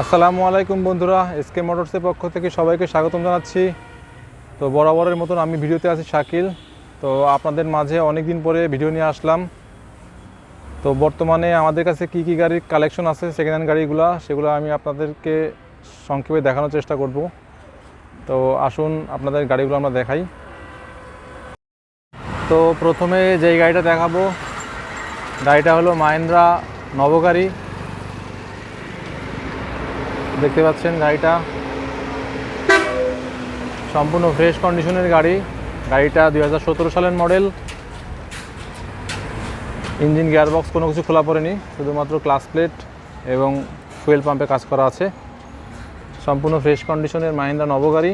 আসসালামু আলাইকুম বন্ধুরা এসকে মোটরসের পক্ষ থেকে সবাইকে স্বাগতম জানাচ্ছি। তো বরাবরের মতন আমি ভিডিওতে আছি শাকিল। তো আপনাদের মাঝে অনেক দিন পরে ভিডিও নিয়ে আসলাম। তো বর্তমানে আমাদের কাছে কি কি গাড়ির কালেকশন আছে সেকেন্ড হ্যান্ড গাড়িগুলো, সেগুলো আমি আপনাদেরকে সংক্ষেপে দেখানোর চেষ্টা করব। তো আসুন আপনাদের গাড়িগুলো আমরা দেখাই। তো প্রথমে যেই গাড়িটা দেখাবো, গাড়িটা হলো মাহিন্দ্রা নবগাড়ি। দেখতে পাচ্ছেন গাড়িটা। সম্পূর্ণ ফ্রেশ কন্ডিশনের গাড়ি। গাড়িটা দু হাজার সতেরো সালের মডেল ইঞ্জিন গিয়ারবক্স কোনো কিছু খোলা পড়েনি, শুধুমাত্র ক্লাস প্লেট এবং ফুয়েল পাম্পে কাজ করা আছে। সম্পূর্ণ ফ্রেশ কন্ডিশনের মাহিন্দ্রা নবগাড়ি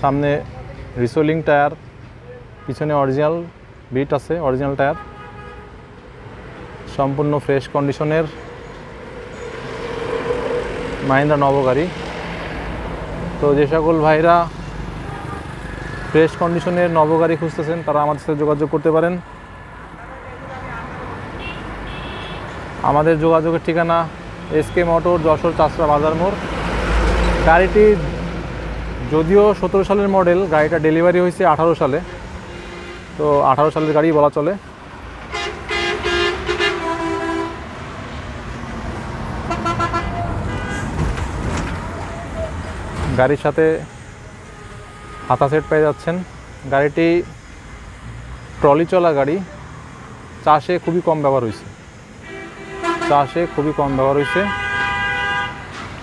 সামনে রিসোলিং টায়ার পিছনে অরিজিনাল বিট আছে অরিজিনাল টায়ার সম্পূর্ণ ফ্রেশ কন্ডিশনের মাহিন্দ্রা নবগাড়ি তো যে সকল ভাইরা ফ্রেশ কন্ডিশনের নবগাড়ি খুঁজতেছেন, তারা আমাদের সাথে যোগাযোগ করতে পারেন। আমাদের যোগাযোগের ঠিকানা এসকে মোটর যশোর চাষরা বাজার মোড়। গাড়িটি যদিও সতেরো সালের মডেল গাড়িটা ডেলিভারি হয়েছে আঠারো সালে। তো আঠারো সালের গাড়ি বলা চলে। গাড়ির সাথে হাতা সেট পেয়ে যাচ্ছেন। গাড়িটি ট্রলি চলা গাড়ি। চাষে খুবই কম ব্যবহার হয়েছে। চাষে খুবই কম ব্যবহার হয়েছে।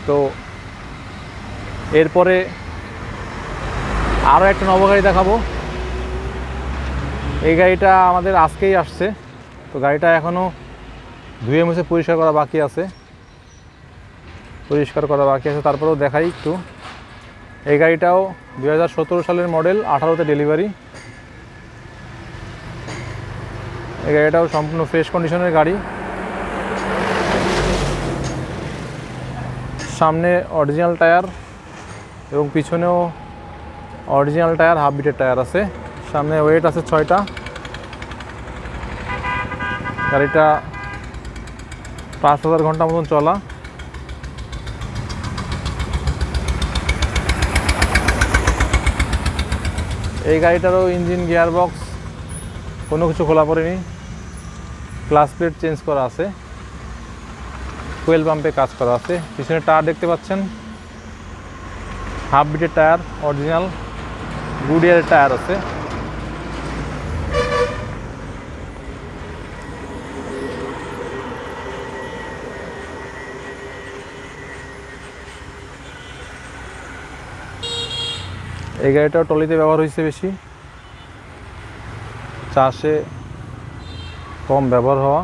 তো এরপরে আরও একটা নব গাড়ি দেখাবো। এই গাড়িটা আমাদের আজকেই আসছে। তো গাড়িটা এখনও ধুয়ে মুছে পরিষ্কার করা বাকি আছে। পরিষ্কার করা বাকি আছে, তারপরেও দেখাই একটু। এই গাড়িটাও দু হাজার সতেরো সালের মডেল, আঠারোতে ডেলিভারি এই গাড়িটাও সম্পূর্ণ ফ্রেশ কন্ডিশনের গাড়ি। সামনে অরিজিনাল টায়ার এবং পিছনেও অরিজিনাল টায়ার হাফ বিটের টায়ার আছে। সামনে ওয়েট আছে ছয়টা। গাড়িটা পাঁচ হাজার ঘণ্টা মতন চলা। এই গাড়িটারও ইঞ্জিন গিয়ার বক্স কোনো কিছু খোলা পড়েনি। ক্লাস প্লেট চেঞ্জ করা আছে। কোয়েল পাম্পে কাজ করা আছে। পিছনে টায়ার দেখতে পাচ্ছেন। হাফ বিটের টায়ার অরিজিনাল গুডিয়ারের টায়ার আছে। এই গাড়িটাও টলিতে ব্যবহার হয়েছে বেশি। চাষে কম ব্যবহার হওয়া।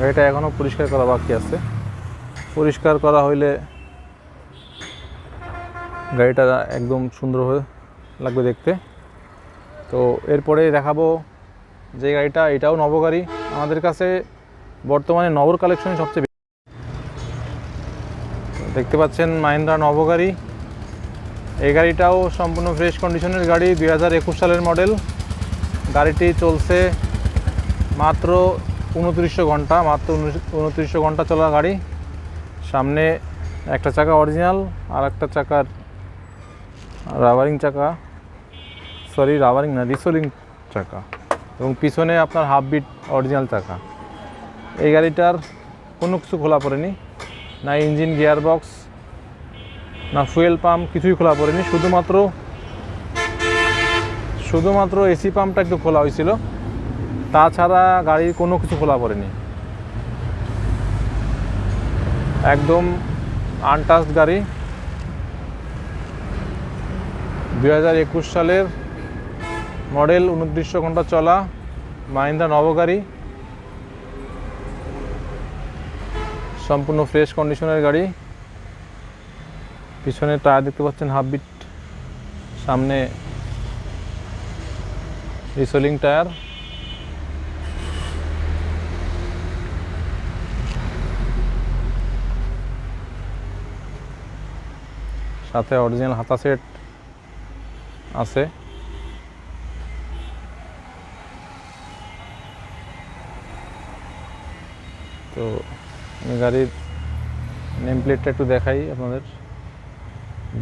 গাড়িটা এখনও পরিষ্কার করা বাকি আছে। পরিষ্কার করা হইলে গাড়িটা একদম সুন্দর হয়ে লাগবে দেখতে। তো এরপরে দেখাবো যে গাড়িটা এটাও নবগাড়ি। আমাদের কাছে বর্তমানে নবর কালেকশন সবচেয়ে বেশি। দেখতে পাচ্ছেন মাহিন্দ্রা নবগাড়ি। এই গাড়িটাও সম্পূর্ণ ফ্রেশ কন্ডিশনের গাড়ি দু হাজার একুশ সালের মডেল গাড়িটি চলছে মাত্র উনত্রিশশো ঘণ্টা, মাত্র উনত্রিশশো ঘণ্টা চলা গাড়ি। সামনে একটা চাকা অরিজিনাল আর একটা চাকার রাবারিং চাকা। সরি রাবারিং না রিসোলিং চাকা। এবং পিছনে আপনার হাফ বিট অরিজিনাল চাকা। এই গাড়িটার কোনো কিছু খোলা পড়েনি। না ইঞ্জিন গিয়ার বক্স না ফুয়েল পাম্প, কিছুই খোলা পড়েনি। শুধুমাত্র শুধুমাত্র এসি পাম্পটা একটু খোলা হয়েছিল। তাছাড়া গাড়ির কোনো কিছু খোলা পড়েনি। একদম আনটাস্ট গাড়ি। দু হাজার একুশ সালের মডেল, উনত্রিশশো ঘণ্টা চলা, মাহিন্দ্রা নবগাড়ি সম্পূর্ণ ফ্রেশ কন্ডিশনের গাড়ি। পিছনে টায়ার দেখতে পাচ্ছেন হাফ বিট সামনে রিসোলিং টায়ার সাথে অরিজিনাল হাতা সেট আছে। তো আমি গাড়ির নেম প্লেটটা একটু দেখাই আপনাদের।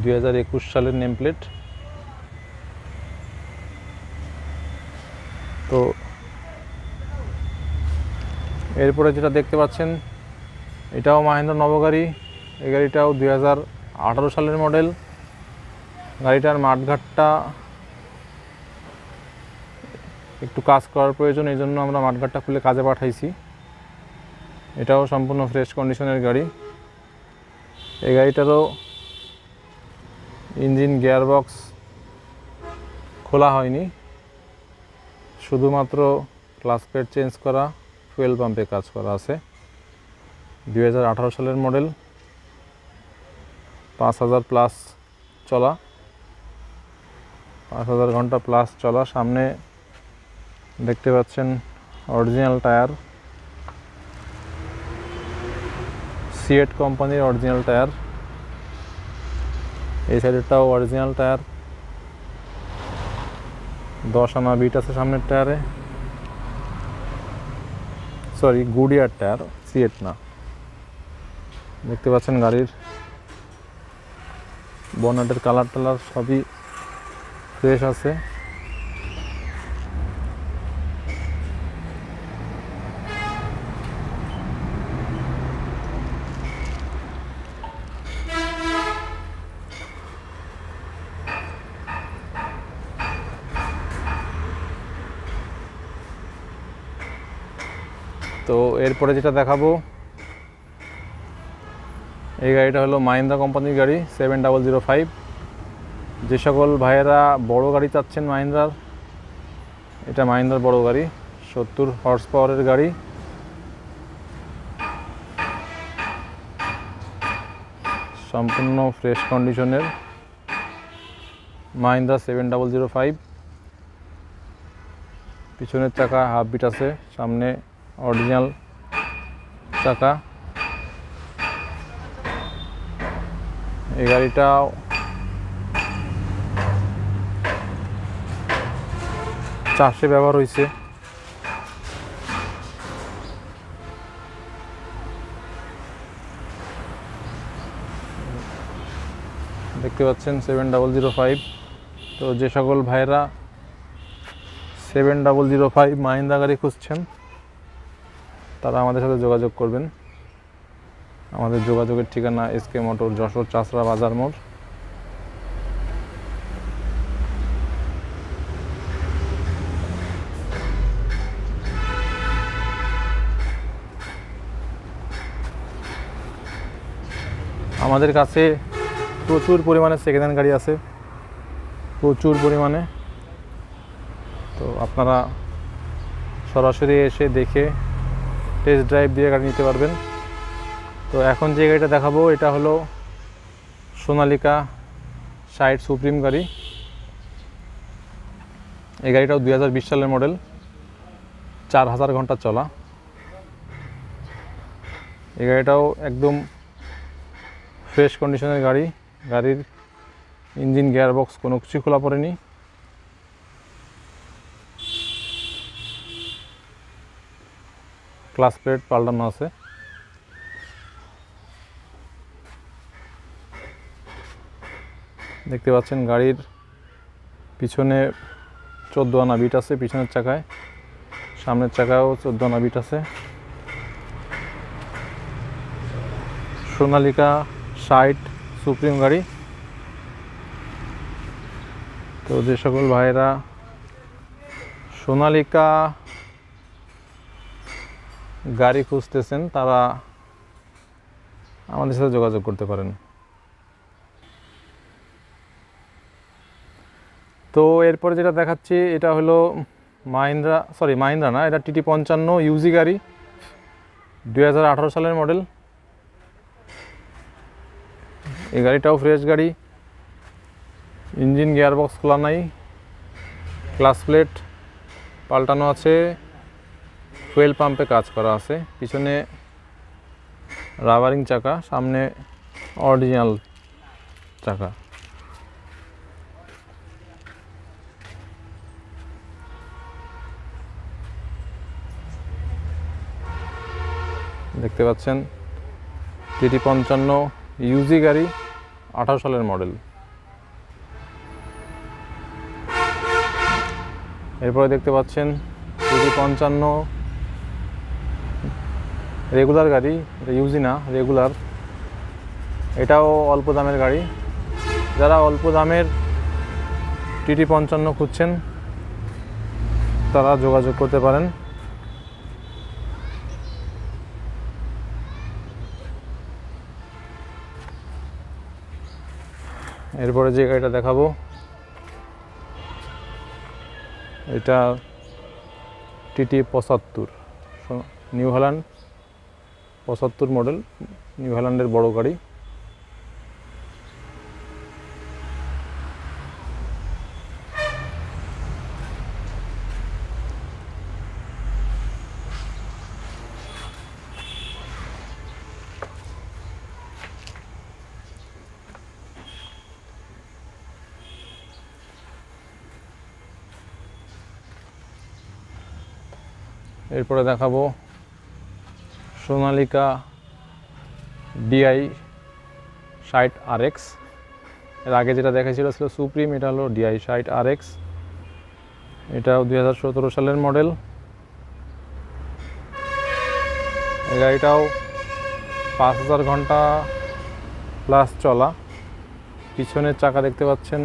দুই হাজার একুশ সালের নেম প্লেট তো এরপরে যেটা দেখতে পাচ্ছেন, এটাও মাহেন্দ্র নবগাড়ি। এই গাড়িটাও দুই হাজার আঠারো সালের মডেল গাড়িটার মাঠঘাটটা একটু কাজ করার প্রয়োজন, এই জন্য আমরা মাঠঘাটটা খুলে কাজে পাঠাইছি। এটাও সম্পূর্ণ ফ্রেশ কন্ডিশনের গাড়ি। এই গাড়িটারও ইঞ্জিন গিয়ারবক্স খোলা হয়নি। শুধুমাত্র ক্লাস প্লেট চেঞ্জ করা ফুয়েল পাম্পে কাজ করা আছে। দু হাজার আঠারো সালের মডেল পাঁচ হাজার প্লাস চলা, পাঁচ হাজার ঘণ্টা প্লাস চলা। সামনে দেখতে পাচ্ছেন অরিজিনাল টায়ার সিয়েট কোম্পানির অরিজিনাল টায়ার এই সাইডেরটাও অরিজিনাল টায়ার দশ আনা বিট আছে সামনের টায়ারে সরি গুডিয়ার টায়ার সিয়েট না। দেখতে পাচ্ছেন গাড়ির বনেটের কালার টালার সবই ফ্রেশ আছে। তো এরপরে যেটা দেখাবো, এই গাড়িটা হলো মাহিন্দ্রা কোম্পানির গাড়ি সেভেন ডাবল জিরো ফাইভ যে সকল ভাইয়েরা বড় গাড়ি চাচ্ছেন মাহিন্দ্রার, এটা মাহিন্দ্রার বড় গাড়ি, সত্তর হর্স পাওয়ারের গাড়ি। সম্পূর্ণ ফ্রেশ কন্ডিশনের Mahindra seven double zero five পিছনের চাকা হাফ বিট আছে, সামনে অরিজিনাল চাকা। এই গাড়িটাও চাষে ব্যবহার হয়েছে। দেখতে পাচ্ছেন সেভেন ডাবল জিরো ফাইভ তো যে সকল ভাইরা seven double zero five Mahindra গাড়ি খুঁজছেন তারা আমাদের সাথে যোগাযোগ করবেন। আমাদের যোগাযোগের ঠিকানা এসকে মোটর যশোর চাষরা বাজার মোড়। আমাদের কাছে প্রচুর পরিমাণে সেকেন্ড হ্যান্ড গাড়ি আছে। প্রচুর পরিমাণে। তো আপনারা সরাসরি এসে দেখে টেস্ট ড্রাইভ দিয়ে গাড়ি নিতে পারবেন। তো এখন যে গাড়িটা দেখাবো, এটা হলো সোনালিকা সাইড সুপ্রিম গাড়ি। এই গাড়িটাও দু হাজার বিশ সালের মডেল, চার হাজার ঘণ্টা চলা। এই গাড়িটাও একদম ফ্রেশ কন্ডিশনের গাড়ি, গাড়ির ইঞ্জিন গিয়ারবক্স কোনো কিছু খোলা পড়েনি। ক্লাস প্লেট পাল্টানো আছে। দেখতে পাচ্ছেন গাড়ির পিছনে চোদ্দ আনা বিট আছে পিছনের চাকায়। সামনের চাকায়ও চোদ্দ আনা বিট আছে। সোনালিকা সাইট সুপ্রিম গাড়ি। তো যে সকল ভাইয়েরা, সোনালিকা গাড়ি খুঁজতেছেন, তারা আমাদের সাথে যোগাযোগ করতে পারেন। তো এরপরে যেটা দেখাচ্ছি, এটা হলো মাহিন্দ্রা সরি মাহিন্দ্রা না, এটা টিটি পঞ্চান্ন ইউজি গাড়ি দু হাজার আঠারো সালের মডেল। এই গাড়িটাও ফ্রেশ গাড়ি, ইঞ্জিন গিয়ারবক্স খোলা নাই ক্লাস প্লেট পাল্টানো আছে। ফুয়েল পাম্পে কাজ করা আছে। পিছনে রাবারিং চাকা, সামনে অরিজিনাল চাকা। দেখতে পাচ্ছেন টিটি পঞ্চান্ন ইউজি গাড়ি, আঠারো সালের মডেল এরপরে দেখতে পাচ্ছেন টিটি পঞ্চান্ন রেগুলার গাড়ি, এটা ইউজি না রেগুলার এটাও অল্প দামের গাড়ি। যারা অল্প দামের টিটি পঞ্চান্ন খুঁজছেন, তারা যোগাযোগ করতে পারেন। এরপরে যে গাড়িটা দেখাবো, এটা টিটি পঁচাত্তর নিউ হল্যান্ড পঁচাত্তর মডেল নিউ বড় গাড়ি। এরপরে দেখাবো সোনালিকা ডিআই ষাট আর এক্সের আগে যেটা দেখাইছিল ছিল সুপ্রিম, এটা হলো ডিআই ষাট আর এক্স এটাও দুই হাজার সতেরো সালের মডেল। গাড়িটাও পাঁচ হাজার ঘণ্টা প্লাস চলা। পিছনের চাকা দেখতে পাচ্ছেন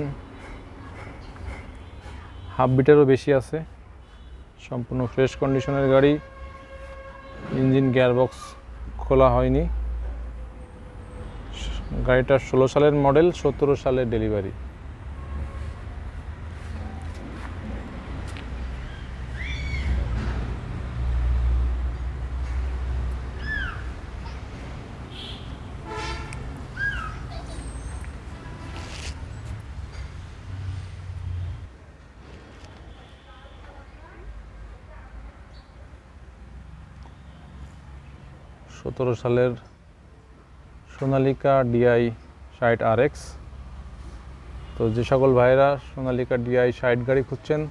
হাফ বিটেরও বেশি আছে। সম্পূর্ণ ফ্রেশ কন্ডিশনের গাড়ি। ইঞ্জিন গিয়ারবক্স খোলা হয়নি। গাড়িটা ষোলো সালের মডেল সতেরো সালের ডেলিভারি। সতেরো সালের সোনালিকা ডিআই ষাট আর এক্স তো যে সকল ভাইয়েরা সোনালিকা ডিআই ষাট গাড়ি খুঁজছেন,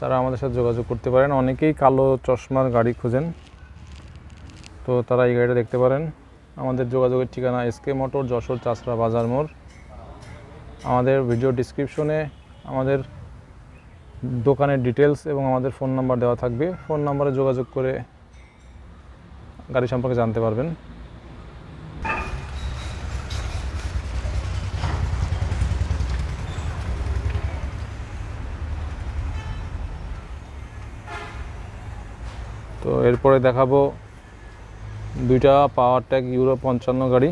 তারা আমাদের সাথে যোগাযোগ করতে পারেন। অনেকেই কালো চশমার গাড়ি খুঁজেন। তো তারা এই গাড়িটা দেখতে পারেন। আমাদের যোগাযোগের ঠিকানা এসকে মোটর, যশোর চাষরা বাজার মোড়। আমাদের ভিডিও ডিসক্রিপশনে আমাদের দোকানের ডিটেলস এবং আমাদের ফোন নাম্বার দেওয়া থাকবে। ফোন নাম্বারে যোগাযোগ করে গাড়ি সম্পর্কে জানতে পারবেন। তো এরপরে দেখাবো দুইটা পাওয়ার ট্যাগ ইউরো পঞ্চান্ন গাড়ি।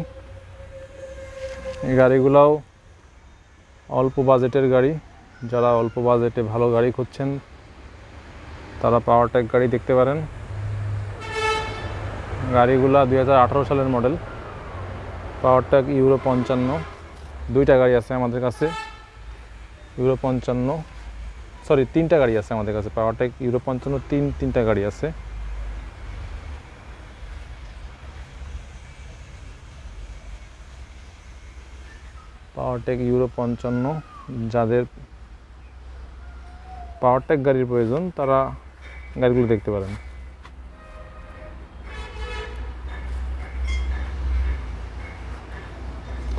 এই গাড়িগুলাও অল্প বাজেটের গাড়ি। যারা অল্প বাজেটে ভালো গাড়ি খুঁজছেন, তারা পাওয়ার ট্যাগ গাড়ি দেখতে পারেন। গাড়িগুলা দু হাজার আঠেরো সালের মডেল। পাওয়ার ট্যাগ ইউরো পঞ্চান্ন। দুইটা গাড়ি আছে আমাদের কাছে। ইউরো পঞ্চান্ন। সরি তিনটা গাড়ি আছে আমাদের কাছে। পাওয়ার ট্যাগ ইউরো পঞ্চান্ন, তিন, তিনটা গাড়ি আছে। পাওয়ার ট্যাগ ইউরো পঞ্চান্ন, যাদের পাওয়ার ট্যাগ গাড়ির প্রয়োজন, তারা গাড়িগুলো দেখতে পারেন।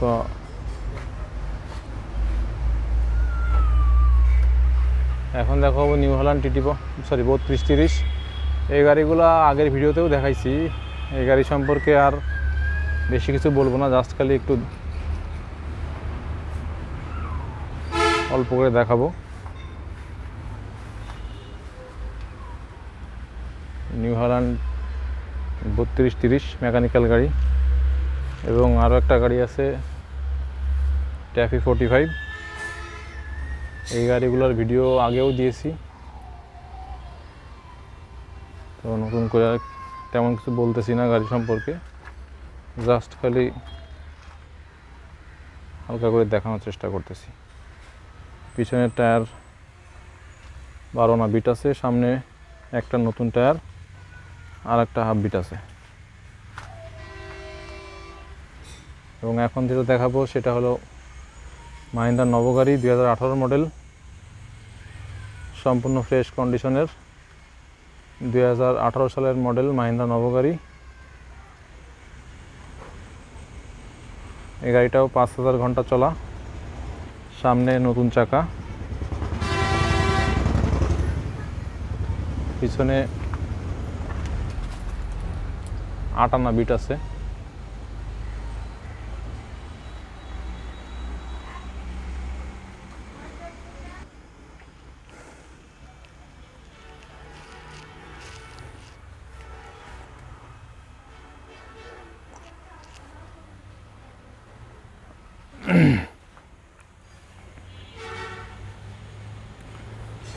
তো এখন দেখাবো নিউ হল্যান্ড টিটি সরি বত্রিশ তিরিশ। এই গাড়িগুলো আগের ভিডিওতেও দেখাইছি। এই গাড়ি সম্পর্কে আর বেশি কিছু বলব না জাস্ট খালি একটু অল্প করে দেখাবো। নিউ হল্যান্ড বত্রিশ তিরিশ মেকানিক্যাল গাড়ি। এবং আরও একটা গাড়ি আছে ট্যাফি ফোর্টি ফাইভ এই গাড়িগুলোর ভিডিও আগেও দিয়েছি। তো নতুন করে তেমন কিছু বলতেছি না গাড়ি সম্পর্কে। জাস্ট খালি হালকা করে দেখানোর চেষ্টা করতেছি। পিছনের টায়ার বারো না বিট আছে, সামনে একটা নতুন টায়ার আর একটা হাফ বিট আছে। এবং এখন যেটা দেখাবো সেটা হলো মাহিন্দার নবগাড়ি দু হাজার আঠারো মডেল, সম্পূর্ণ ফ্রেশ কন্ডিশনের দু হাজার আঠারো সালের মডেল মাহিন্দা নবগাড়ি। এই গাড়িটাও পাঁচ হাজার ঘণ্টা চলা। সামনে নতুন চাকা। পিছনে আট আনা বিট আছে।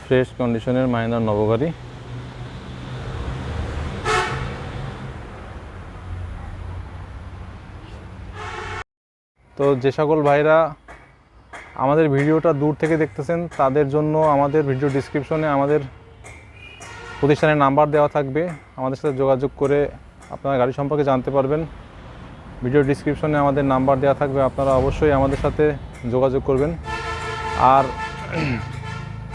ফ্রেশ কন্ডিশনের মাইনার নবগাড়ি। তো যে সকল ভাইরা আমাদের ভিডিওটা দূর থেকে দেখতেছেন, তাদের জন্য আমাদের ভিডিও ডিসক্রিপশনে আমাদের প্রতিষ্ঠানের নাম্বার দেওয়া থাকবে। আমাদের সাথে যোগাযোগ করে আপনারা গাড়ি সম্পর্কে জানতে পারবেন। ভিডিও ডিসক্রিপশনে আমাদের নাম্বার দেওয়া থাকবে, আপনারা অবশ্যই আমাদের সাথে যোগাযোগ করবেন। আর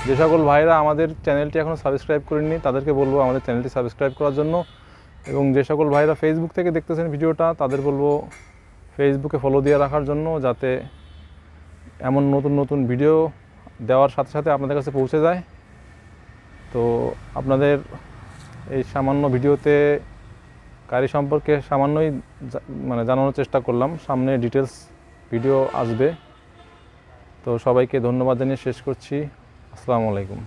যে সকল ভাইরা আমাদের চ্যানেলটি এখনও সাবস্ক্রাইব করেননি, তাদেরকে বলব আমাদের চ্যানেলটি সাবস্ক্রাইব করার জন্য। এবং যে সকল ভাইরা ফেসবুক থেকে দেখতেছেন ভিডিওটা, তাদের বলব ফেসবুকে ফলো দিয়ে রাখার জন্য, যাতে এমন নতুন নতুন ভিডিও দেওয়ার সাথে সাথে আপনাদের কাছে পৌঁছে যায়। তো আপনাদের এই সামান্য ভিডিওতে গাড়ি সম্পর্কে সামান্যই মানে জানানোর চেষ্টা করলাম। সামনে ডিটেলস ভিডিও আসবে। তো সবাইকে ধন্যবাদ জানিয়ে শেষ করছি। আসসালামু আলাইকুম।